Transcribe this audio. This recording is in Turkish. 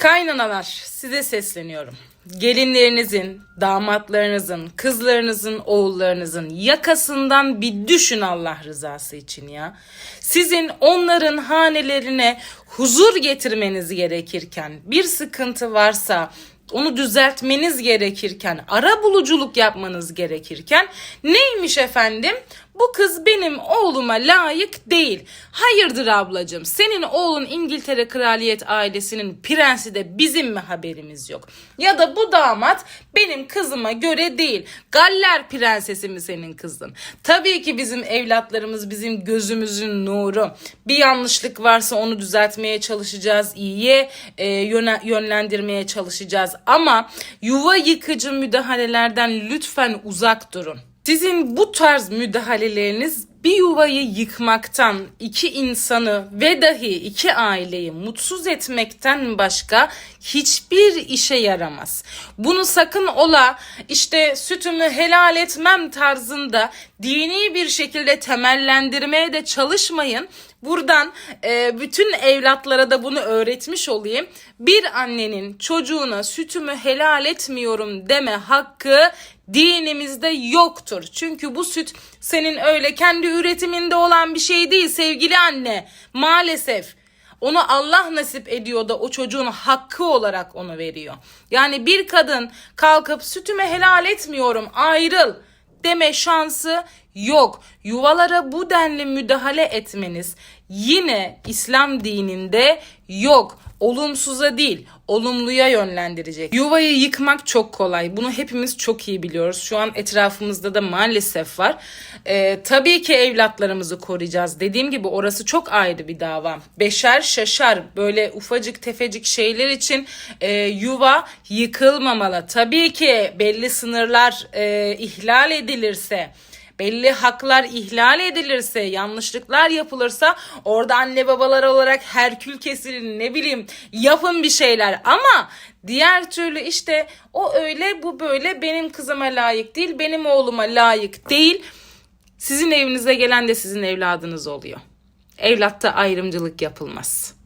Kaynanalar size sesleniyorum. Gelinlerinizin, damatlarınızın, kızlarınızın, oğullarınızın yakasından bir düşün Allah rızası için ya. Sizin onların hanelerine huzur getirmeniz gerekirken, bir sıkıntı varsa onu düzeltmeniz gerekirken, ara buluculuk yapmanız gerekirken neymiş efendim? Bu kız benim oğluma layık değil. Hayırdır ablacığım? Senin oğlun İngiltere kraliyet ailesinin prensi de bizim mi haberimiz yok? Ya da bu damat benim kızıma göre değil. Galler prensesi mi senin kızın? Tabii ki bizim evlatlarımız bizim gözümüzün nuru. Bir yanlışlık varsa onu düzeltmeye çalışacağız. iyiye e, yöne- yönlendirmeye çalışacağız. Ama yuva yıkıcı müdahalelerden lütfen uzak durun. Sizin bu tarz müdahaleleriniz bir yuvayı yıkmaktan, iki insanı ve dahi iki aileyi mutsuz etmekten başka hiçbir işe yaramaz. Bunu sakın ola işte sütümü helal etmem tarzında dini bir şekilde temellendirmeye de çalışmayın. Buradan e, bütün evlatlara da bunu öğretmiş olayım. Bir annenin çocuğuna sütümü helal etmiyorum deme hakkı dinimizde yoktur. Çünkü bu süt senin öyle kendi üretiminde olan bir şey değil sevgili anne. Maalesef. Onu Allah nasip ediyor da o çocuğun hakkı olarak onu veriyor. Yani bir kadın kalkıp sütümü helal etmiyorum ayrıl deme şansı yok. Yuvalara bu denli müdahale etmeniz yine İslam dininde yok. Olumsuza değil, olumluya yönlendirecek. Yuvayı yıkmak çok kolay. Bunu hepimiz çok iyi biliyoruz. Şu an etrafımızda da maalesef var. Ee, tabii ki evlatlarımızı koruyacağız. Dediğim gibi orası çok ayrı bir dava. Beşer şaşar böyle ufacık tefecik şeyler için e, yuva yıkılmamalı. Tabii ki belli sınırlar e, ihlal edilirse belli haklar ihlal edilirse, yanlışlıklar yapılırsa orada anne babalar olarak herkül kesilir ne bileyim yapın bir şeyler ama diğer türlü işte o öyle bu böyle benim kızıma layık değil, benim oğluma layık değil. Sizin evinize gelen de sizin evladınız oluyor. Evlatta ayrımcılık yapılmaz.